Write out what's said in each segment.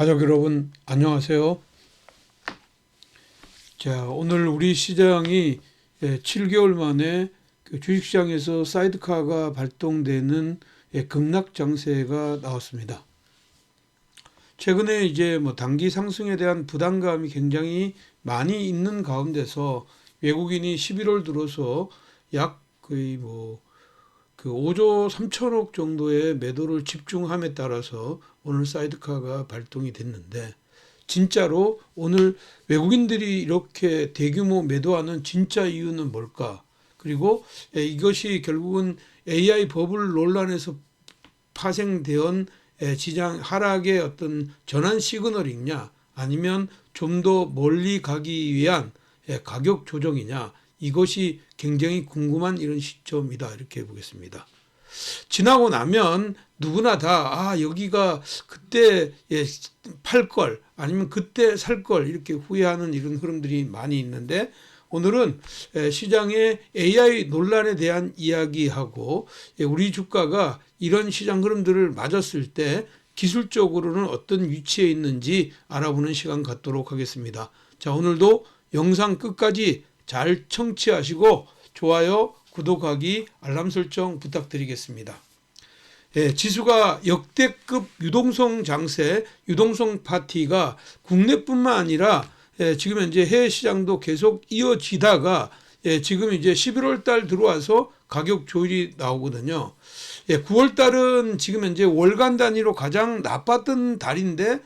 가족 여러분 안녕하세요. 자 오늘 우리 시장이 7개월 만에 그 주식시장에서 사이드카가 발동되는 예, 급락 장세가 나왔습니다. 최근에 이제 뭐 단기 상승에 대한 부담감이 굉장히 많이 있는 가운데서 외국인이 11월 들어서 약 거의 뭐 그 5조 3천억 정도의 매도를 집중함에 따라서 오늘 사이드카가 발동이 됐는데 진짜로 오늘 외국인들이 이렇게 대규모 매도하는 진짜 이유는 뭘까? 그리고 에, 이것이 결국은 AI 버블 논란에서 파생되온 에, 시장 하락의 어떤 전환 시그널이냐 아니면 좀 더 멀리 가기 위한 에, 가격 조정이냐 이것이 굉장히 궁금한 이런 시점이다 이렇게 보겠습니다. 지나고 나면 누구나 다 아 여기가 그때 예, 팔 걸 아니면 그때 살 걸 이렇게 후회하는 이런 흐름들이 많이 있는데 오늘은 에, 시장의 AI 논란에 대한 이야기하고 예, 우리 주가가 이런 시장 흐름들을 맞았을 때 기술적으로는 어떤 위치에 있는지 알아보는 시간 갖도록 하겠습니다. 자 오늘도 영상 끝까지 잘 청취하시고 좋아요, 구독하기, 알람 설정 부탁드리겠습니다. 예, 지수가 역대급 유동성 장세, 유동성 파티가 국내뿐만 아니라 예, 지금 현재 해외 시장도 계속 이어지다가 예, 지금 이제 11월 달 들어와서 가격 조율이 나오거든요. 예, 9월 달은 지금 현재 월간 단위로 가장 나빴던 달인데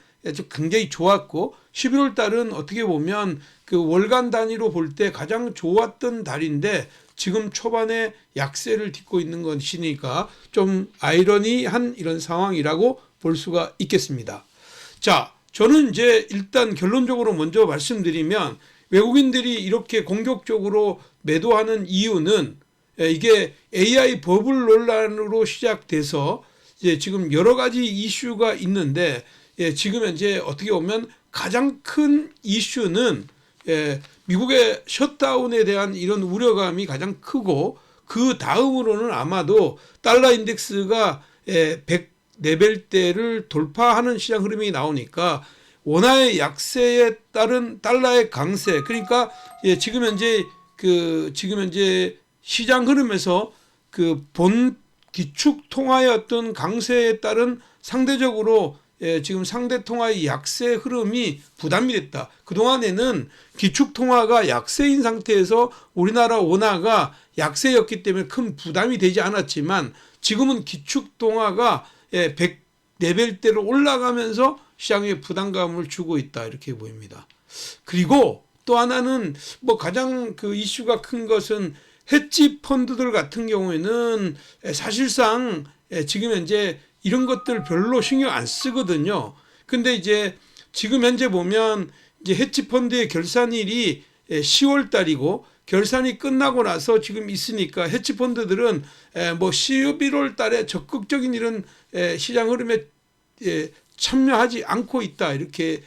굉장히 좋았고 11월 달은 어떻게 보면 그 월간 단위로 볼 때 가장 좋았던 달인데 지금 초반에 약세를 딛고 있는 것이니까 좀 아이러니한 이런 상황이라고 볼 수가 있겠습니다. 자, 저는 이제 일단 결론적으로 먼저 말씀드리면 외국인들이 이렇게 공격적으로 매도하는 이유는 예, 이게 AI 버블 논란으로 시작돼서 이제 지금 여러 가지 이슈가 있는데 예, 지금 현재 어떻게 보면 가장 큰 이슈는 예, 미국의 셧다운에 대한 이런 우려감이 가장 크고 그 다음으로는 아마도 달러 인덱스가 예, 100 레벨대를 돌파하는 시장 흐름이 나오니까 원화의 약세에 따른 달러의 강세 그러니까 예, 지금 현재 그 지금 현재 시장 흐름에서 그 본 기축 통화의 어떤 강세에 따른 상대적으로 예, 지금 상대 통화의 약세 흐름이 부담이 됐다. 그동안에는 기축 통화가 약세인 상태에서 우리나라 원화가 약세였기 때문에 큰 부담이 되지 않았지만 지금은 기축 통화가 예, 100 레벨대로 올라가면서 시장에 부담감을 주고 있다. 이렇게 보입니다. 그리고 또 하나는 뭐 가장 그 이슈가 큰 것은 헤지 펀드들 같은 경우에는 사실상 지금 현재 이런 것들 별로 신경 안 쓰거든요. 근데 이제 지금 현재 보면 이제 헤지 펀드의 결산일이 10월 달이고 결산이 끝나고 나서 지금 있으니까 헤지 펀드들은 뭐 11월 달에 적극적인 이런 시장 흐름에 참여하지 않고 있다 이렇게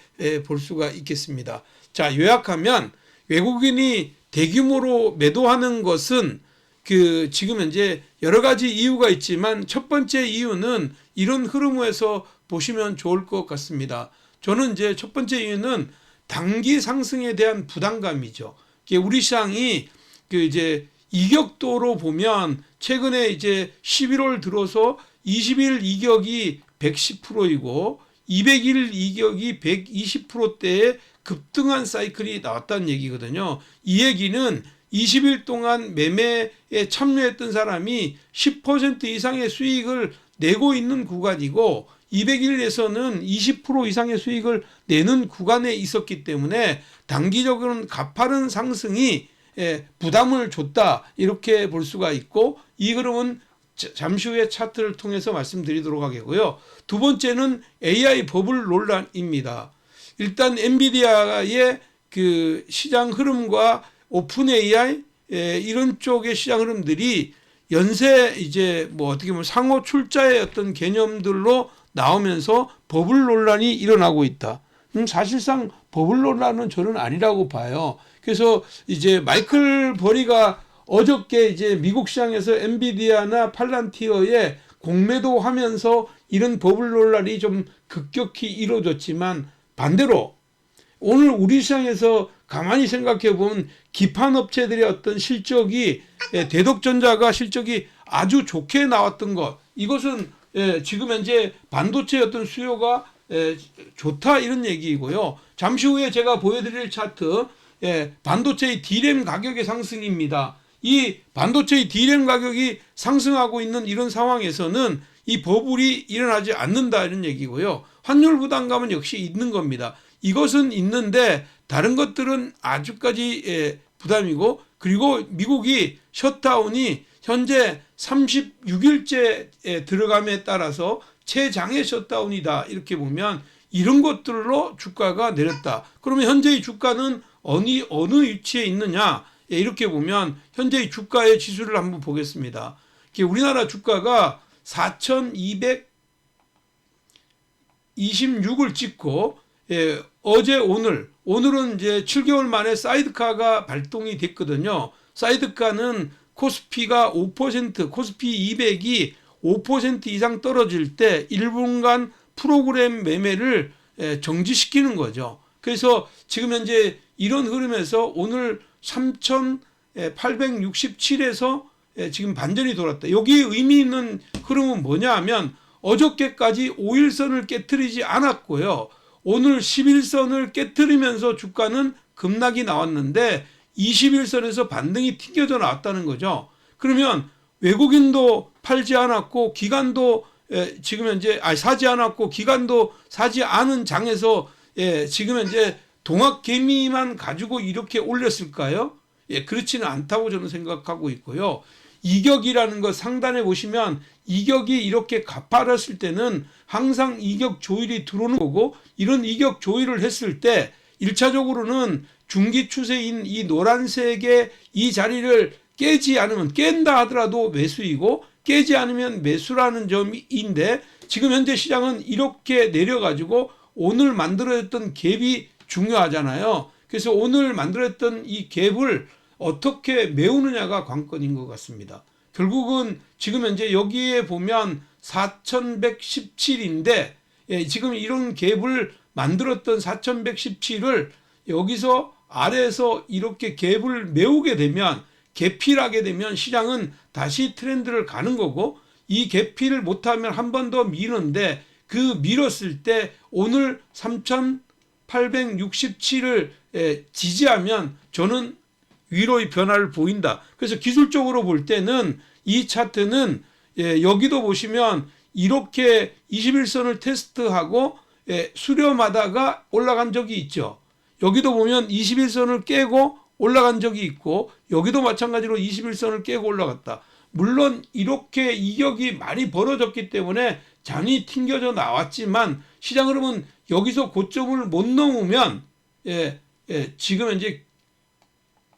볼 수가 있겠습니다. 자 요약하면 외국인이 대규모로 매도하는 것은 그 지금 현재 여러 가지 이유가 있지만 첫 번째 이유는 이런 흐름에서 보시면 좋을 것 같습니다. 저는 이제 첫 번째 이유는 단기 상승에 대한 부담감이죠. 우리 시장이 그 이제 이격도로 보면 최근에 이제 11월 들어서 20일 이격이 110%이고 200일 이격이 120%대의 급등한 사이클이 나왔다는 얘기거든요. 이 얘기는 20일 동안 매매에 참여했던 사람이 10% 이상의 수익을 내고 있는 구간이고 200일에서는 20% 이상의 수익을 내는 구간에 있었기 때문에 단기적으로는 가파른 상승이 부담을 줬다 이렇게 볼 수가 있고 이 흐름은 잠시 후에 차트를 통해서 말씀드리도록 하겠고요. 두 번째는 AI 버블 논란입니다. 일단 엔비디아의 그 시장 흐름과 오픈 AI 이런 쪽의 시장 흐름들이 연쇄 이제 뭐 어떻게 보면 상호 출자의 어떤 개념들로 나오면서 버블 논란이 일어나고 있다. 음, 사실상 버블 논란은 저는 아니라고 봐요. 그래서 이제 마이클 버리가 어저께 이제 미국 시장에서 엔비디아나 팔란티어에 공매도 하면서 이런 버블 논란이 좀 급격히 이루어졌지만 반대로 오늘 우리 시장에서 가만히 생각해 보면 기판 업체들의 어떤 실적이 예, 대덕전자가 실적이 아주 좋게 나왔던 것 이것은 예, 지금 현재 반도체 어떤 수요가 예, 좋다 이런 얘기이고요. 잠시 후에 제가 보여드릴 차트 예, 반도체의 D램 가격의 상승입니다. 이 반도체의 D램 가격이 상승하고 있는 이런 상황에서는 이 버블이 일어나지 않는다 이런 얘기고요. 환율 부담감은 역시 있는 겁니다. 이것은 있는데 다른 것들은 아주까지 예, 부담이고 그리고 미국이 셧다운이 현재 36일째 들어감에 따라서 최장의 셧다운이다 이렇게 보면 이런 것들로 주가가 내렸다. 그러면 현재의 주가는 어느 어느 위치에 있느냐 예, 이렇게 보면 현재의 주가의 지수를 한번 보겠습니다. 우리나라 주가가 4,226을 찍고 예, 어제 오늘 오늘은 이제 7개월 만에 사이드카가 발동이 됐거든요. 사이드카는 코스피가 5% 코스피 200이 5% 이상 떨어질 때 1분간 프로그램 매매를 예, 정지시키는 거죠. 그래서 지금 현재 이런 흐름에서 오늘 3,867에서 예, 지금 반전이 돌았다. 여기 의미 있는 흐름은 뭐냐 하면 어저께까지 5일선을 깨뜨리지 않았고요. 오늘 11선을 깨뜨리면서 주가는 급락이 나왔는데 21선에서 반등이 튕겨져 나왔다는 거죠. 그러면 외국인도 팔지 않았고 기관도 예, 지금 현재 아 사지 않았고 기관도 사지 않은 장에서 예, 지금 현재 동학 개미만 가지고 이렇게 올렸을까요? 예, 그렇지는 않다고 저는 생각하고 있고요. 이격이라는 것 상단에 보시면 이격이 이렇게 가파랐을 때는 항상 이격 조율이 들어오는 거고 이런 이격 조율을 했을 때 1차적으로는 중기 추세인 이 노란색의 이 자리를 깨지 않으면 깬다 하더라도 매수이고 깨지 않으면 매수라는 점인데 지금 현재 시장은 이렇게 내려가지고 오늘 만들어졌던 갭이 중요하잖아요. 그래서 오늘 만들었던 이 갭을 어떻게 메우느냐가 관건인 것 같습니다. 결국은 지금 현재 여기에 보면 4117인데 예, 지금 이런 갭을 만들었던 4117을 여기서 아래에서 이렇게 갭을 메우게 되면 개필하게 되면 시장은 다시 트렌드를 가는 거고 이 개필을 못하면 한 번 더 미는데 그 밀었을 때 오늘 3,867을 지지하면 저는 위로의 변화를 보인다. 그래서 기술적으로 볼 때는 이 차트는 예, 여기도 보시면 이렇게 21선을 테스트하고 예, 수렴하다가 올라간 적이 있죠. 여기도 보면 21선을 깨고 올라간 적이 있고 여기도 마찬가지로 21선을 깨고 올라갔다. 물론 이렇게 이격이 많이 벌어졌기 때문에 잔이 튕겨져 나왔지만 시장 흐름은 여기서 고점을 못 넘으면 예, 예, 지금 현재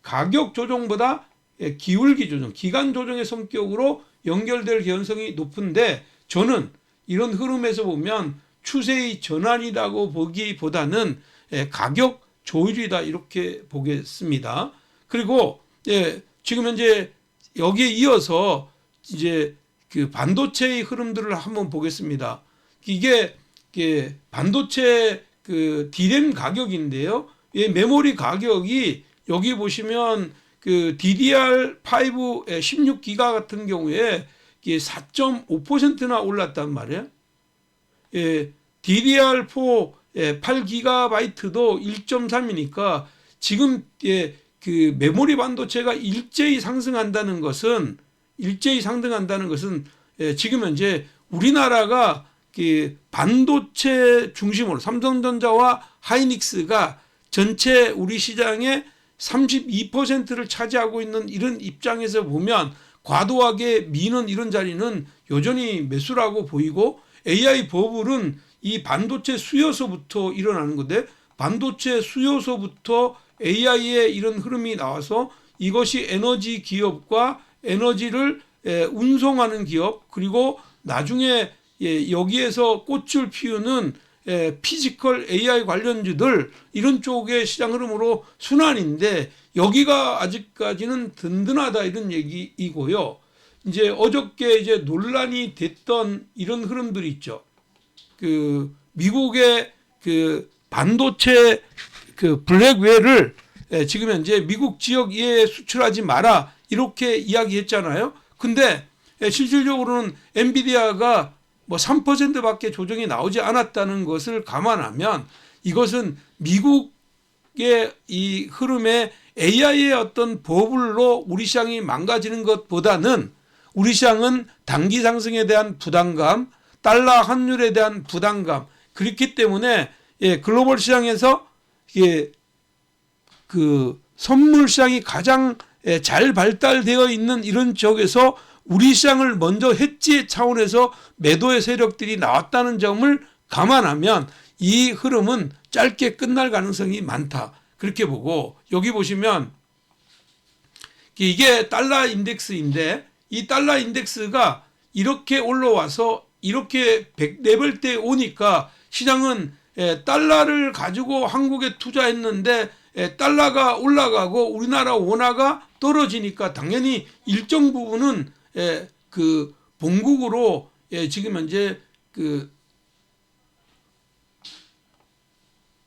가격 조정보다 예, 기울기 조정, 기간 조정의 성격으로 연결될 개연성이 높은데 저는 이런 흐름에서 보면 추세의 전환이라고 보기보다는 예, 가격 조율이다 이렇게 보겠습니다. 그리고 예, 지금 현재 여기에 이어서 이제 그 반도체의 흐름들을 한번 보겠습니다. 이게, 반도체 그 D램 가격인데요. 예, 메모리 가격이 여기 보시면 그 DDR5 16기가 같은 경우에 4.5%나 올랐단 말이에요. 예, DDR4 8기가바이트도 1.3이니까 지금 예, 그 메모리 반도체가 일제히 상승한다는 것은 일제히 상승한다는 것은 예, 지금 현재 우리나라가 그 반도체 중심으로 삼성전자와 하이닉스가 전체 우리 시장의 32%를 차지하고 있는 이런 입장에서 보면 과도하게 미는 이런 자리는 여전히 매수라고 보이고 AI 버블은 이 반도체 수요소부터 일어나는 건데 반도체 수요소부터 AI의 이런 흐름이 나와서 이것이 에너지 기업과 에너지를 운송하는 기업 그리고 나중에 예, 여기에서 꽃을 피우는 예, 피지컬 AI 관련주들 이런 쪽의 시장 흐름으로 순환인데 여기가 아직까지는 든든하다 이런 얘기이고요. 이제 어저께 이제 논란이 됐던 이런 흐름들이 있죠. 그 미국의 그 반도체 그 블랙웨어를 예, 지금 현재 미국 지역 에 수출하지 마라 이렇게 이야기했잖아요. 근데 예, 실질적으로는 엔비디아가 뭐 3%밖에 조정이 나오지 않았다는 것을 감안하면 이것은 미국의 이 흐름에 AI의 어떤 버블로 우리 시장이 망가지는 것보다는 우리 시장은 단기 상승에 대한 부담감, 달러 환율에 대한 부담감 그렇기 때문에 예, 글로벌 시장에서 예, 그 선물 시장이 가장 예, 잘 발달되어 있는 이런 지역에서 우리 시장을 먼저 해지 차원에서 매도의 세력들이 나왔다는 점을 감안하면 이 흐름은 짧게 끝날 가능성이 많다. 그렇게 보고 여기 보시면 이게 달러 인덱스인데 이 달러 인덱스가 이렇게 올라와서 이렇게 100레벨대 오니까 시장은 예, 달러를 가지고 한국에 투자했는데 예, 달러가 올라가고 우리나라 원화가 떨어지니까 당연히 일정 부분은 예, 그 본국으로 예, 지금 현재 그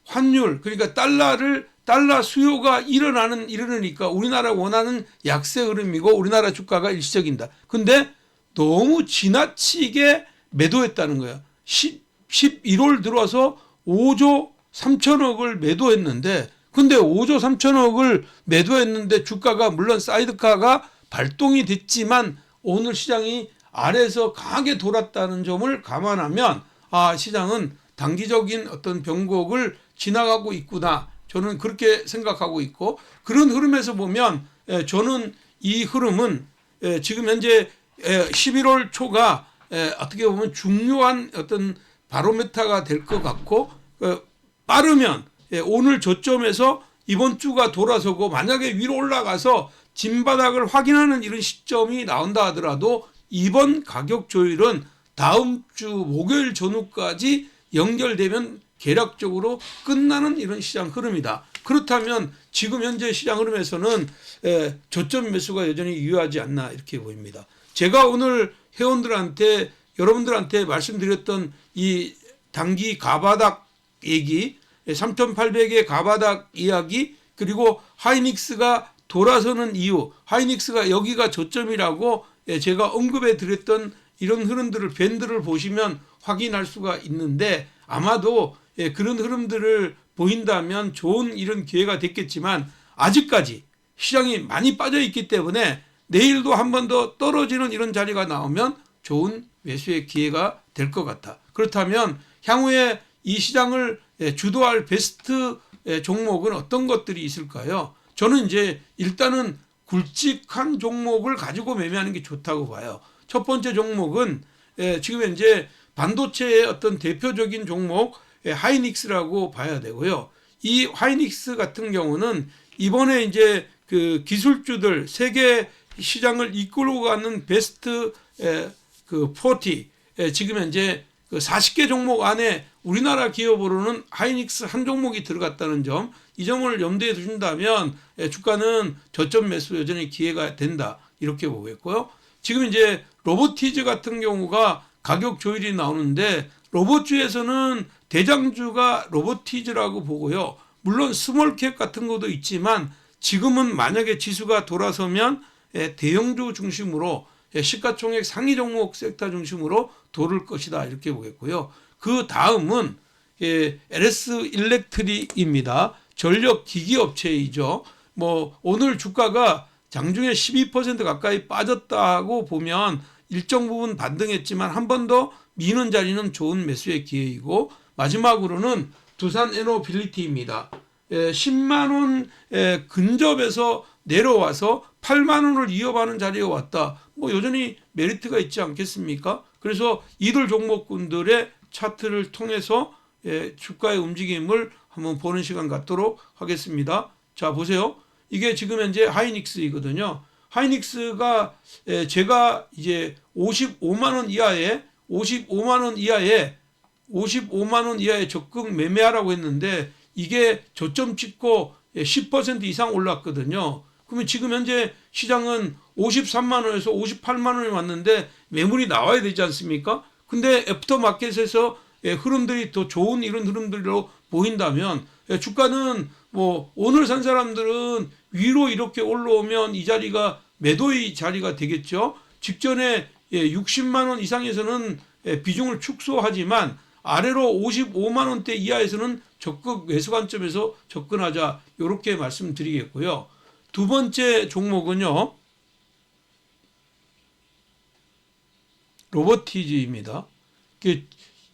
환율 그러니까 달러를 달러 수요가 일어나는 이러니까 우리나라 원하는 약세 흐름이고 우리나라 주가가 일시적인다. 근데 너무 지나치게 매도했다는 거야. 10, 11월 들어와서 5조 3천억을 매도했는데 근데 5조 3천억을 매도했는데 주가가 물론 사이드카가 발동이 됐지만 오늘 시장이 아래에서 강하게 돌았다는 점을 감안하면 아 시장은 단기적인 어떤 변곡을 지나가고 있구나. 저는 그렇게 생각하고 있고 그런 흐름에서 보면 에, 저는 이 흐름은 에, 지금 현재 에, 11월 초가 에, 어떻게 보면 중요한 어떤 바로메타가 될 것 같고 어, 빠르면 예, 오늘 저점에서 이번 주가 돌아서고 만약에 위로 올라가서 진바닥을 확인하는 이런 시점이 나온다 하더라도 이번 가격 조율은 다음 주 목요일 전후까지 연결되면 계략적으로 끝나는 이런 시장 흐름이다. 그렇다면 지금 현재 시장 흐름에서는 에, 저점 매수가 여전히 유효하지 않나 이렇게 보입니다. 제가 오늘 회원들한테 여러분들한테 말씀드렸던 이 단기 가바닥 얘기 3,800의 가바닥 이야기 그리고 하이닉스가 돌아서는 이유 하이닉스가 여기가 저점이라고 예, 제가 언급해 드렸던 이런 흐름들을 밴드를 보시면 확인할 수가 있는데 아마도 예, 그런 흐름들을 보인다면 좋은 이런 기회가 됐겠지만 아직까지 시장이 많이 빠져 있기 때문에 내일도 한 번 더 떨어지는 이런 자리가 나오면 좋은 매수의 기회가 될 것 같다. 그렇다면 향후에 이 시장을 예, 주도할 베스트 예, 종목은 어떤 것들이 있을까요? 저는 이제 일단은 굵직한 종목을 가지고 매매하는 게 좋다고 봐요. 첫 번째 종목은 예, 지금 현재 반도체의 어떤 대표적인 종목 하이닉스라고 봐야 되고요. 이 하이닉스 같은 경우는 이번에 이제 그 기술주들 세계 시장을 이끌고 가는 베스트 그 40, 지금 현재 그 40개 종목 안에 우리나라 기업으로는 하이닉스 한 종목이 들어갔다는 점, 이 점을 염두에 두신다면 주가는 저점 매수 여전히 기회가 된다. 이렇게 보겠고요. 지금 이제 로보티즈 같은 경우가 가격 조율이 나오는데 로봇주에서는 대장주가 로보티즈라고 보고요. 물론 스몰캡 같은 것도 있지만 지금은 만약에 지수가 돌아서면 대형주 중심으로 시가총액 상위 종목 섹터 중심으로 도를 것이다 이렇게 보겠고요. 그 다음은 LS 일렉트릭입니다. 전력 기기 업체이죠. 뭐 오늘 주가가 장중에 12% 가까이 빠졌다고 보면 일정 부분 반등했지만 한 번 더 미는 자리는 좋은 매수의 기회이고 마지막으로는 두산 에너빌리티입니다. 10만 원 근접에서 내려와서 8만 원을 이어가는 자리에 왔다. 뭐 여전히 메리트가 있지 않겠습니까? 그래서 이들 종목군들의 차트를 통해서 주가의 움직임을 한번 보는 시간 갖도록 하겠습니다. 자 보세요. 이게 지금 현재 하이닉스이거든요. 하이닉스가 제가 이제 55만 원 이하에 55만 원 이하에 55만 원 이하에 적극 매매하라고 했는데 이게 저점 찍고 10% 이상 올랐거든요. 그러면 지금 현재 시장은 53만 원에서 58만 원이 왔는데 매물이 나와야 되지 않습니까? 근데 애프터 마켓에서 예, 흐름들이 더 좋은 이런 흐름들로 보인다면 예, 주가는 뭐 오늘 산 사람들은 위로 이렇게 올라오면 이 자리가 매도의 자리가 되겠죠. 직전에 예, 60만 원 이상에서는 예, 비중을 축소하지만 아래로 55만 원대 이하에서는 적극 매수 관점에서 접근하자 이렇게 말씀드리겠고요. 두 번째 종목은요. 로보티즈입니다.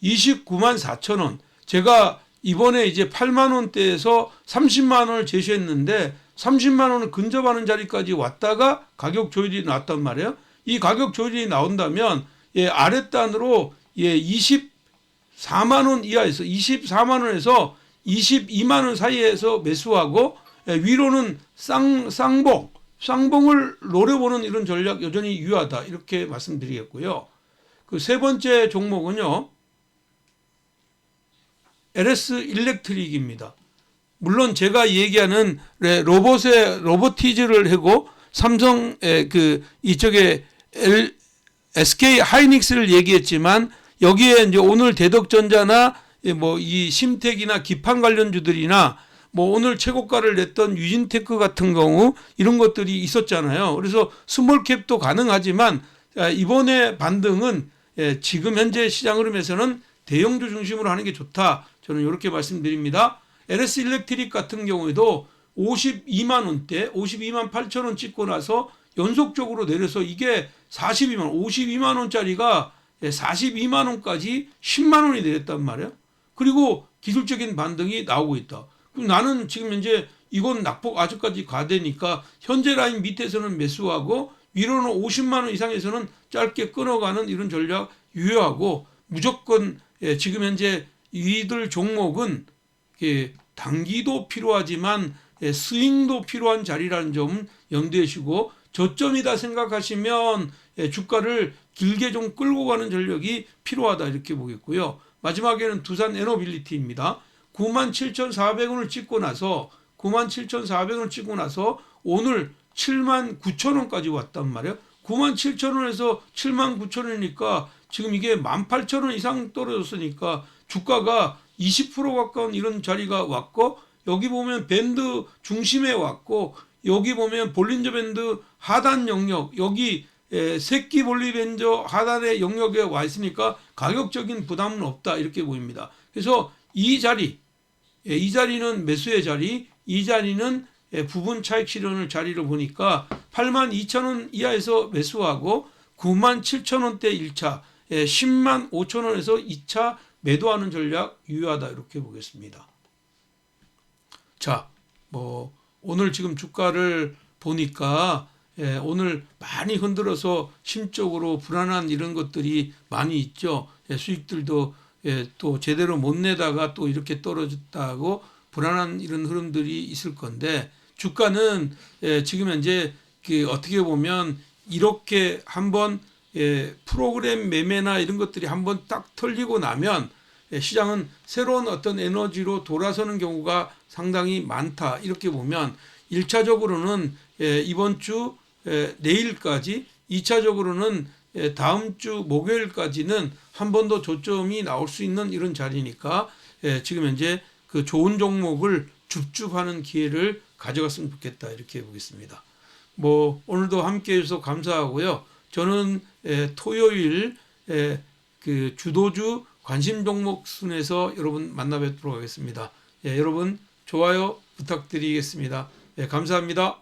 29만 4천 원. 제가 이번에 이제 8만 원대에서 30만 원을 제시했는데 30만 원을 근접하는 자리까지 왔다가 가격 조율이 나왔단 말이에요. 이 가격 조율이 나온다면 예, 아랫단으로 예, 24만 원 이하에서 24만 원에서 22만 원 사이에서 매수하고 예, 위로는 쌍 쌍봉 쌍봉을 노려보는 이런 전략 여전히 유효하다 이렇게 말씀드리겠고요. 그 세 번째 종목은요. LS 일렉트릭입니다. 물론 제가 얘기하는 레- 로봇의 로보티즈를 하고 삼성의 그 이쪽에 L, SK 하이닉스를 얘기했지만 여기에 이제 오늘 대덕전자나 뭐 이 심택이나 기판 관련주들이나 뭐 오늘 최고가를 냈던 유진테크 같은 경우 이런 것들이 있었잖아요. 그래서 스몰캡도 가능하지만 아, 이번에 반등은 예, 지금 현재 시장 흐름에서는 대형주 중심으로 하는 게 좋다. 저는 이렇게 말씀드립니다. LS 일렉트릭 같은 경우에도 52만 원대, 52만 8천 원 찍고 나서 연속적으로 내려서 이게 42만 원, 52만 원짜리가 42만 원까지 10만 원이 내렸단 말이에요. 그리고 기술적인 반등이 나오고 있다. 그럼 나는 지금 현재 이건 낙폭 아주까지 가되니까 현재 라인 밑에서는 매수하고 위로는 50만 원 이상에서는 짧게 끊어가는 이런 전략 유효하고 무조건 예, 지금 현재 이들 종목은 예, 단기도 필요하지만 예, 스윙도 필요한 자리라는 점 염두에시고 저점이다 생각하시면 예, 주가를 길게 좀 끌고 가는 전략이 필요하다 이렇게 보겠고요. 마지막에는 두산 에너빌리티입니다. 97,400원을 찍고 나서 97,400원을 찍고 나서 오늘 79,000원까지 왔단 말이에요. 97,000원에서 79,000원이니까 지금 이게 18,000원 이상 떨어졌으니까 주가가 20% 가까운 이런 자리가 왔고 여기 보면 밴드 중심에 왔고 여기 보면 볼린저 밴드 하단 영역 여기 에, 새끼 볼리벤저 하단의 영역에 와 있으니까 가격적인 부담은 없다 이렇게 보입니다. 그래서 이 자리 예, 이 자리는 매수의 자리, 이 자리는 예, 부분 차익 실현을 자리를 보니까 8만 2천 원 이하에서 매수하고 9만 7천 원대 1차, 예, 10만 5천 원에서 2차 매도하는 전략 유효하다 이렇게 보겠습니다. 자, 뭐 오늘 지금 주가를 보니까 예, 오늘 많이 흔들어서 심적으로 불안한 이런 것들이 많이 있죠. 예, 수익들도 예, 또 제대로 못 내다가 또 이렇게 떨어졌다고 불안한 이런 흐름들이 있을 건데 주가는 예, 지금 현재 그 어떻게 보면 이렇게 한번 예, 프로그램 매매나 이런 것들이 한번 딱 털리고 나면 예, 시장은 새로운 어떤 에너지로 돌아서는 경우가 상당히 많다. 이렇게 보면 1차적으로는 예, 이번 주 예, 내일까지 2차적으로는 예, 다음 주 목요일까지는 한 번 더 조점이 나올 수 있는 이런 자리니까 예, 지금 현재 그 좋은 종목을 줍줍하는 기회를 가져갔으면 좋겠다 이렇게 보겠습니다. 뭐 오늘도 함께 해주셔서 감사하고요. 저는 예, 토요일 예, 그 주도주 관심 종목 순에서 여러분 만나 뵙도록 하겠습니다. 예, 여러분 좋아요 부탁드리겠습니다. 예, 감사합니다.